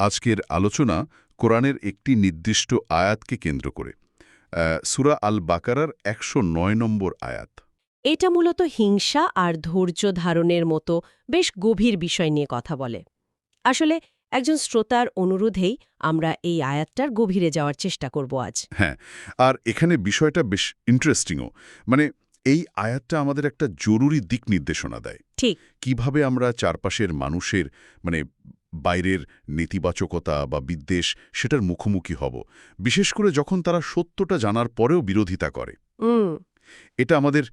আজকের আলোচনা কোরআনের একটি নির্দিষ্ট আয়াতকে কেন্দ্র করে। সূরা আল বাকারার একশো নয় নম্বর আয়াত। এটা মূলত হিংসা আর ধৈর্য ধারণের মতো বেশ গভীর বিষয় নিয়ে কথা বলে। আসলে একজন শ্রোতার অনুরোধেই আমরা এই আয়াতটার গভীরে যাওয়ার চেষ্টা করব আজ। হ্যাঁ আর এখানে বিষয়টা বেশ ইন্টারেস্টিংও মানে এই আয়াতটা আমাদের একটা জরুরি দিক নির্দেশনা দেয়। ঠিক। কীভাবে আমরা চারপাশের মানুষের মানে বাইরের নেতিবাচকতা বা বিদ্বেষ সেটার মুখোমুখি হব। বিশেষ করে যখন তারা সত্যটা জানার পরেও বিরোধিতা করে। এটা আমাদের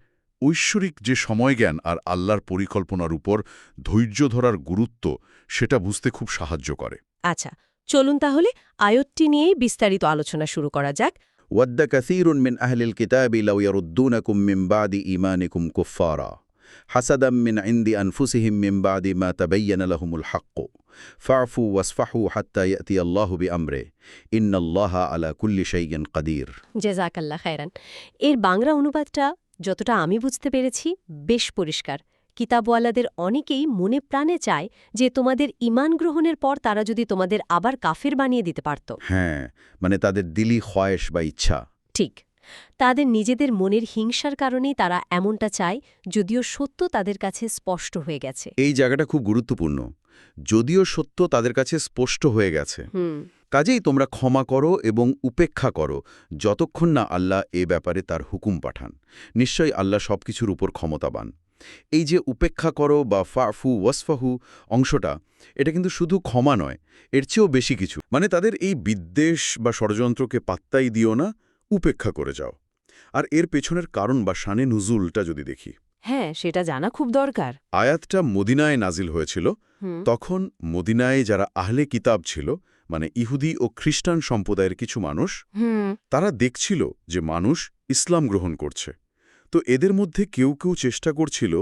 ঐশ্বরিক যে সময়জ্ঞান আর আল্লাহর পরিকল্পনার উপর ধৈর্য ধরার গুরুত্ব সেটা বুঝতে খুব সাহায্য করে। আচ্ছা চলুন তাহলে আয়ত্তি নিয়ে বিস্তারিত আলোচনা শুরু করা যাক। ওয়াদ্দা কাসিরুন মিন আহলিল কিতাবি লাউ ইয়ারুদ্দুনাকুম মিন বাদি ঈমানিকুম কুফফারা। হাসাদাম মিন ইন্দি আনফুসিহিম মিম্বাদি মা তাবাইয়ানালাহুমুল হাক্ক। ফাফু ওয়াসফাহু হাত্তা ইয়াতি আল্লাহু বি আমরে ইন্নাল্লাহা আলা কুল্লি শাইয়ান কাদির। জেজাকাল্লা খায়রান। এর বাংলা অনুবাদটা যতটা আমি বুঝতে পেরেছি বেশ পরিষ্কার। কিতাবওয়ালাদের অনেকেই মনে প্রাণে চায় যে তোমাদের ইমান গ্রহণের পর তারা যদি তোমাদের আবার কাফের বানিয়ে দিতে পারত। হ্যাঁ মানে তাদের দিলি খয়েশ বা ইচ্ছা। ঠিক। তাদের নিজেদের মনের হিংসার কারণেই তারা এমনটা চায় যদিও সত্য তাদের কাছে স্পষ্ট হয়ে গেছে। এই জায়গাটা খুব গুরুত্বপূর্ণ। যদিও সত্য তাদের কাছে স্পষ্ট হয়ে গেছে। কাজেই তোমরা ক্ষমা করো এবং উপেক্ষা করো যতক্ষণ না আল্লাহ এ ব্যাপারে তার হুকুম পাঠান। নিশ্চয়ই আল্লাহ সবকিছুর উপর ক্ষমতাবান। এই যে উপেক্ষা করো বা ফাফু ওয়াসফাহু অংশটা এটা কিন্তু শুধু ক্ষমা নয় এর চেয়েও বেশি কিছু। মানে তাদের এই বিদ্বেষ বা ষড়যন্ত্রকে পাত্তাই দিও না উপেক্ষা করে যাও। আর এর পেছনের কারণ বা শানে নুজুলটা যদি দেখি। হ্যাঁ সেটা জানা খুব দরকার। আয়াতটা মদিনায় নাজিল হয়েছিল। তখন মদিনায় যারা আহলে কিতাব ছিল মানে ইহুদি ও খ্রিস্টান সম্প্রদায়ের কিছু মানুষ তারা দেখছিল যে মানুষ ইসলাম গ্রহণ করছে। তো এদের মধ্যে কেউ কেউ চেষ্টা করছিল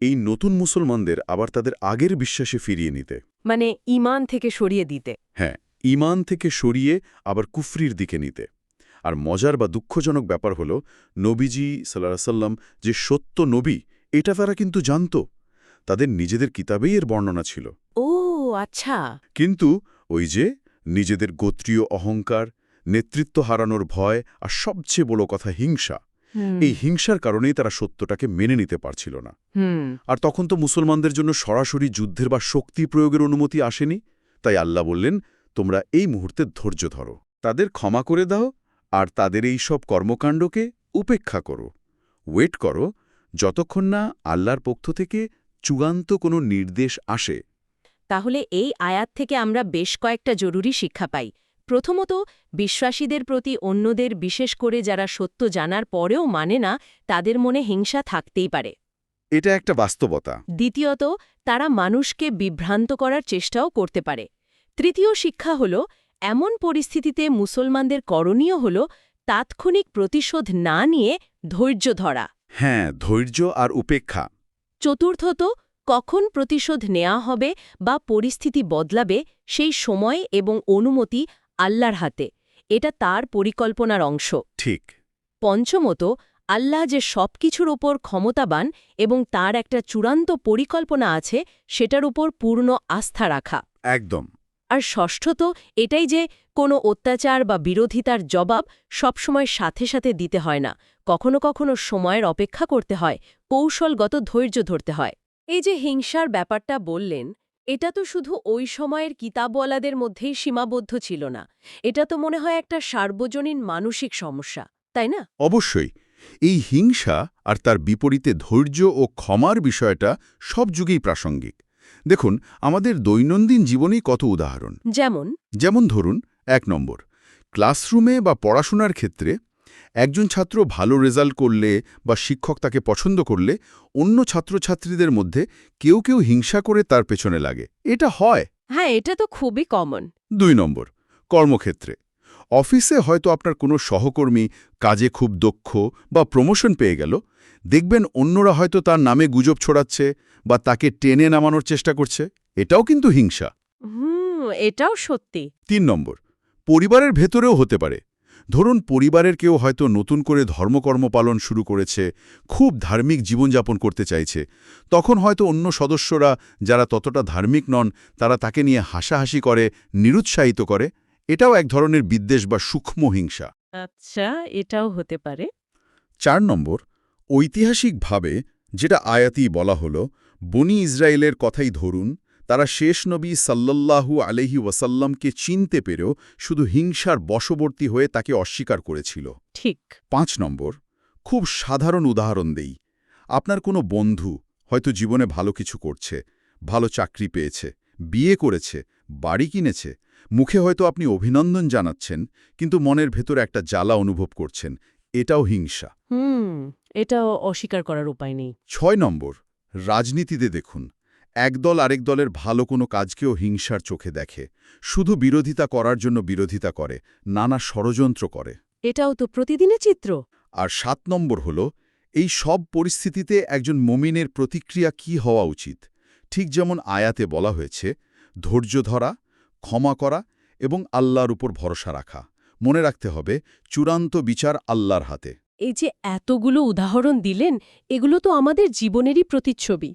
এই নতুন মুসলমানদের আবার তাদের আগের বিশ্বাসে ফিরিয়ে নিতে। মানে ইমান থেকে সরিয়ে দিতে। হ্যাঁ ইমান থেকে সরিয়ে আবার কুফরির দিকে নিতে। আর মজার বা দুঃখজনক ব্যাপার হল নবীজি সাল্লাহ সাল্লাম যে সত্য নবী এটা তারা কিন্তু জানত। তাদের নিজেদের কিতাবেই এর বর্ণনা ছিল। ও আচ্ছা। কিন্তু ওই যে নিজেদের গোত্রীয় অহংকার নেতৃত্ব হারানোর ভয় আর সবচেয়ে বড় কথা হিংসা। এই হিংসার কারণেই তারা সত্যটাকে মেনে নিতে পারছিল না। আর তখন তো মুসলমানদের জন্য সরাসরি যুদ্ধের বা শক্তি প্রয়োগের অনুমতি আসেনি। তাই আল্লাহ বললেন তোমরা এই মুহূর্তে ধৈর্য ধরো। তাদের ক্ষমা করে দাও আর তাদের এই সব কর্মকাণ্ডকে উপেক্ষা করো। ওয়েট করো যতক্ষণ না আল্লাহর পক্ষ থেকে চূড়ান্ত কোনো নির্দেশ আসে। তাহলে এই আয়াত থেকে আমরা বেশ কয়েকটা জরুরি শিক্ষা পাই। প্রথমত বিশ্বাসীদের প্রতি অন্যদের বিশেষ করে যারা সত্য জানার পরেও মানে না তাদের মনে হিংসা থাকতেই পারে। এটা একটা বাস্তবতা। দ্বিতীয়ত তারা মানুষকে বিভ্রান্ত করার চেষ্টাও করতে পারে। তৃতীয় শিক্ষা হল এমন পরিস্থিতিতে মুসলমানদের করণীয় হল তাৎক্ষণিক প্রতিশোধ না নিয়ে ধৈর্য ধরা। হ্যাঁ ধৈর্য আর উপেক্ষা। চতুর্থত কখন প্রতিশোধ নেওয়া হবে বা পরিস্থিতি বদলাবে সেই সময় এবং অনুমতি আল্লাহর হাতে। এটা তার পরিকল্পনার অংশ। ঠিক। পঞ্চমত আল্লাহ যে সবকিছুর ওপর ক্ষমতাবান এবং তার একটা চূড়ান্ত পরিকল্পনা আছে সেটার উপর পূর্ণ আস্থা রাখা। একদম। আর ষষ্ঠত এটাই যে কোনো অত্যাচার বা বিরোধিতার জবাব সবসময় সাথে সাথে দিতে হয় না। কখনো কখনো সময়ের অপেক্ষা করতে হয়, কৌশলগত ধৈর্য ধরতে হয়। এই যে হিংসার ব্যাপারটা বললেন, এটা তো শুধু ওই সময়ের কিতাবওয়ালাদের মধ্যেই সীমাবদ্ধ ছিল না। এটা তো মনে হয় একটা সার্বজনীন মানসিক সমস্যা, তাই না? অবশ্যই। এই হিংসা আর তার বিপরীতে ধৈর্য ও ক্ষমার বিষয়টা সব যুগেই প্রাসঙ্গিক। দেখুন আমাদের দৈনন্দিন জীবনেই কত উদাহরণ। যেমন? যেমন ধরুন এক নম্বর ক্লাসরুমে বা পড়াশোনার ক্ষেত্রে একজন ছাত্র ভালো রেজাল্ট করলে বা শিক্ষক তাকে পছন্দ করলে অন্য ছাত্রছাত্রীদের মধ্যে কেউ কেউ হিংসা করে তার পেছনে লাগে। এটা হয়। হ্যাঁ এটা তো খুবই কমন। দুই নম্বর কর্মক্ষেত্রে অফিসে হয়তো আপনার কোনো সহকর্মী কাজে খুব দক্ষ বা প্রমোশন পেয়ে গেল দেখবেন অন্যরা হয়তো তার নামে গুজব ছড়াচ্ছে বা তাকে টেনে নামানোর চেষ্টা করছে। এটাও কিন্তু হিংসা। হুম এটাও সত্যি। তিন নম্বর পরিবারের ভেতরেও হতে পারে। ধরুন পরিবারের কেউ হয়তো নতুন করে ধর্মকর্ম পালন শুরু করেছে খুব ধার্মিক জীবনযাপন করতে চাইছে। তখন হয়তো অন্য সদস্যরা যারা ততটা ধার্মিক নন তারা তাকে নিয়ে হাসাহাসি করে নিরুৎসাহিত করে। এটাও এক ধরনের বিদ্বেষ বা সূক্ষ্ম হিংসা। আচ্ছা এটাও হতে পারে। চার নম্বর ঐতিহাসিকভাবে যেটা আয়াতি বলা হল বনি ইসরায়েলের কথাই ধরুন তারা শেষ নবী সাল্লাল্লাহু আলহি ওয়াসাল্লামকে চিনতে পেরেও শুধু হিংসার বশবর্তী হয়ে তাকে অস্বীকার করেছিল। ঠিক। পাঁচ নম্বর খুব সাধারণ উদাহরণ দেই। আপনার কোনো বন্ধু হয়তো জীবনে ভালো কিছু করছে ভালো চাকরি পেয়েছে বিয়ে করেছে বাড়ি কিনেছে মুখে হয়তো আপনি অভিনন্দন জানাচ্ছেন কিন্তু মনের ভেতরে একটা জ্বালা অনুভব করছেন এটাও হিংসা। হুম এটাও অস্বীকার করার উপায় নেই। ছয় নম্বর রাজনীতিতে দেখুন একদল আরেক দলের ভালো কোনো কাজকেও হিংসার চোখে দেখে। শুধু বিরোধিতা করার জন্য বিরোধিতা করে নানা ষড়যন্ত্র করে। এটাও তো প্রতিদিনের চিত্র। আর সাত নম্বর হল এই সব পরিস্থিতিতে একজন মমিনের প্রতিক্রিয়া কি হওয়া উচিত? ঠিক যেমন আয়াতে বলা হয়েছে ধৈর্য ধরা ক্ষমা করা এবং আল্লাহর উপর ভরসা রাখা। মনে রাখতে হবে চূড়ান্ত বিচার আল্লাহর হাতে। এই যে এতগুলো উদাহরণ দিলেন এগুলো তো আমাদের জীবনেরই প্রতিচ্ছবি।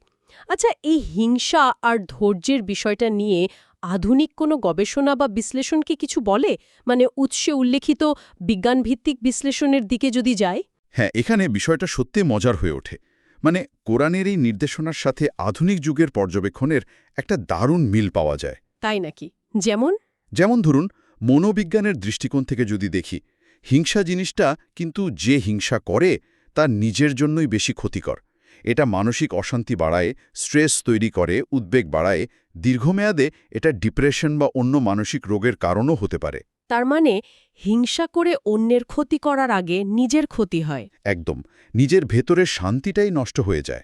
আচ্ছা এই হিংসা আর ধৈর্যের বিষয়টা নিয়ে আধুনিক কোনো গবেষণা বা বিশ্লেষণ কি কিছু বলে? মানে উৎসে উল্লেখিত বিজ্ঞানভিত্তিক বিশ্লেষণের দিকে যদি যায়? হ্যাঁ এখানে বিষয়টা সত্যি মজার হয়ে ওঠে। মানে কোরআনের এই নির্দেশনার সাথে আধুনিক যুগের পর্যবেক্ষণের একটা দারুণ মিল পাওয়া যায়। তাই নাকি? যেমন? যেমন ধরুন মনোবিজ্ঞানের দৃষ্টিকোণ থেকে যদি দেখি হিংসা জিনিসটা কিন্তু যে হিংসা করে তার নিজের জন্যই বেশি ক্ষতিকর। এটা মানসিক অশান্তি বাড়ায় স্ট্রেস তৈরি করে উদ্বেগ বাড়ায় দীর্ঘমেয়াদে এটা ডিপ্রেশন বা অন্য মানসিক রোগের কারণও হতে পারে। তার মানে হিংসা করে অন্যের ক্ষতি করার আগে নিজের ক্ষতি হয়। একদম নিজের ভেতরের শান্তিটাই নষ্ট হয়ে যায়।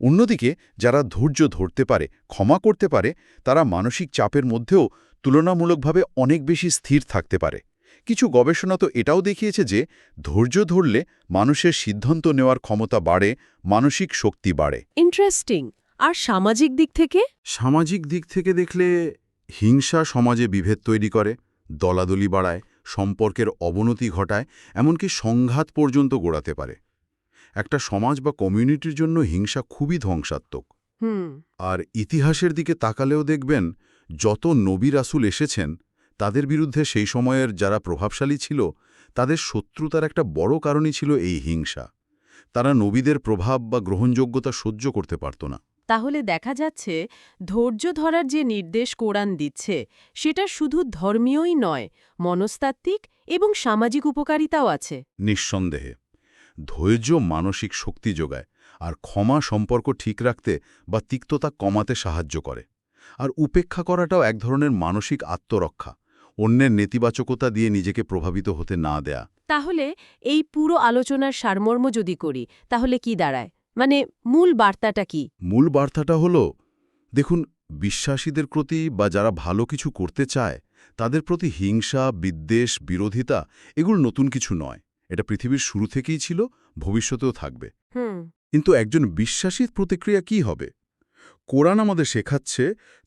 অন্যদিকে যারা ধৈর্য ধরতে পারে ক্ষমা করতে পারে তারা মানসিক চাপের মধ্যেও তুলনামূলকভাবে অনেক বেশি স্থির থাকতে পারে। কিছু গবেষণা তো এটাও দেখিয়েছে যে ধৈর্য ধরলে মানুষের সিদ্ধান্ত নেওয়ার ক্ষমতা বাড়ে মানসিক শক্তি বাড়ে। ইন্টারেস্টিং। আর সামাজিক দিক থেকে? সামাজিক দিক থেকে দেখলে হিংসা সমাজে বিভেদ তৈরি করে দলাদলি বাড়ায় সম্পর্কের অবনতি ঘটায় এমনকি সংঘাত পর্যন্ত গোড়াতে পারে। একটা সমাজ বা কমিউনিটির জন্য হিংসা খুবই ধ্বংসাত্মক। হুম। আর ইতিহাসের দিকে তাকালেও দেখবেন যত নবী রাসুল এসেছেন তাদের বিরুদ্ধে সেই সময়ের যারা প্রভাবশালী ছিল তাদের শত্রুতার একটা বড় কারণই ছিল এই হিংসা। তারা নবীদের প্রভাব বা গ্রহণযোগ্যতা সহ্য করতে পারত না। তাহলে দেখা যাচ্ছে ধৈর্য ধরার যে নির্দেশ কোরআন দিচ্ছে সেটা শুধু ধর্মীয়ই নয় মনস্তাত্ত্বিক এবং সামাজিক উপকারিতাও আছে। নিঃসন্দেহে। ধৈর্য মানসিক শক্তি যোগায় আর ক্ষমা সম্পর্ক ঠিক রাখতে বা তিক্ততা কমাতে সাহায্য করে। আর উপেক্ষা করাটাও এক ধরনের মানসিক আত্মরক্ষা অন্যের নেতিবাচকতা দিয়ে নিজেকে প্রভাবিত হতে না দেয়া। তাহলে এই পুরো আলোচনার সারমর্ম যদি করি তাহলে কি দাঁড়ায়? মানে মূল বার্তাটা কি? মূল বার্তাটা হলো দেখুন বিশ্বাসীদের প্রতি বা যারা ভালো কিছু করতে চায় তাদের প্রতি হিংসা বিদ্বেষ বিরোধিতা এগুলো নতুন কিছু নয়। এটা পৃথিবীর শুরু থেকেই ছিল ভবিষ্যতেও থাকবে। হুম। কিন্তু একজন বিশ্বাসীর প্রতিক্রিয়া কি হবে? কোরআন আমাদের শেখাচ্ছে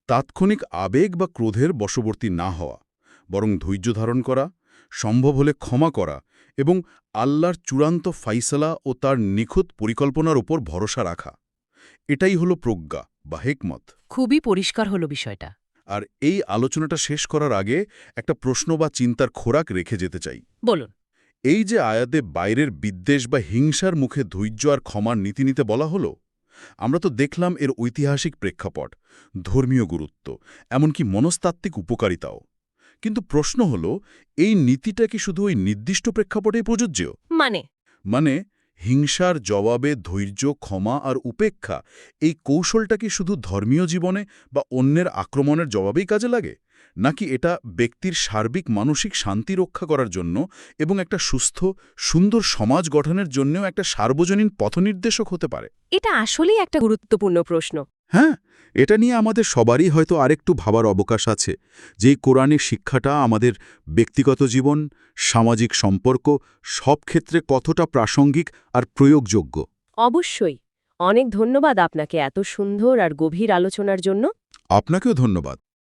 তাৎক্ষণিক আবেগ বা ক্রোধের বশবর্তী না হওয়া বরং ধৈর্য ধারণ করা সম্ভব হলে ক্ষমা করা এবং আল্লাহর চূড়ান্ত ফাইসলা ও তার নিখুঁত পরিকল্পনার ওপর ভরসা রাখা। এটাই হলো প্রজ্ঞা বা হেকমত। খুবই পরিষ্কার হলো বিষয়টা। আর এই আলোচনাটা শেষ করার আগে একটা প্রশ্ন বা চিন্তার খোরাক রেখে যেতে চাই। বলুন। এই যে আয়াতে বাইরের বিদ্বেষ বা হিংসার মুখে ধৈর্য আর ক্ষমার নীতি নিতে বলা হলো আমরা তো দেখলাম এর ঐতিহাসিক প্রেক্ষাপট ধর্মীয় গুরুত্ব এমনকি মনস্তাত্ত্বিক উপকারিতাও। কিন্তু প্রশ্ন হল এই নীতিটা কি শুধু ওই নির্দিষ্ট প্রেক্ষাপটেই প্রযোজ্য? মানে? মানে হিংসার জবাবে ধৈর্য ক্ষমা আর উপেক্ষা এই কৌশলটা কি শুধু ধর্মীয় জীবনে বা অন্যের আক্রমণের জবাবেই কাজে লাগে? নাকি এটা ব্যক্তির সার্বিক মানসিক শান্তি রক্ষা করার জন্য এবং একটা সুস্থ সুন্দর সমাজ গঠনের জন্যও একটা সার্বজনীন পথনির্দেশক হতে পারে? এটা আসলেই একটা গুরুত্বপূর্ণ প্রশ্ন। হ্যাঁ এটা নিয়ে আমাদের সবারই হয়তো আরেকটু ভাবার অবকাশ আছে। যে কোরআনের শিক্ষাটা আমাদের ব্যক্তিগত জীবন সামাজিক সম্পর্ক সব ক্ষেত্রে কতটা প্রাসঙ্গিক আর প্রয়োগযোগ্য। অবশ্যই। অনেক ধন্যবাদ আপনাকে এত সুন্দর আর গভীর আলোচনার জন্য। আপনাকেও ধন্যবাদ।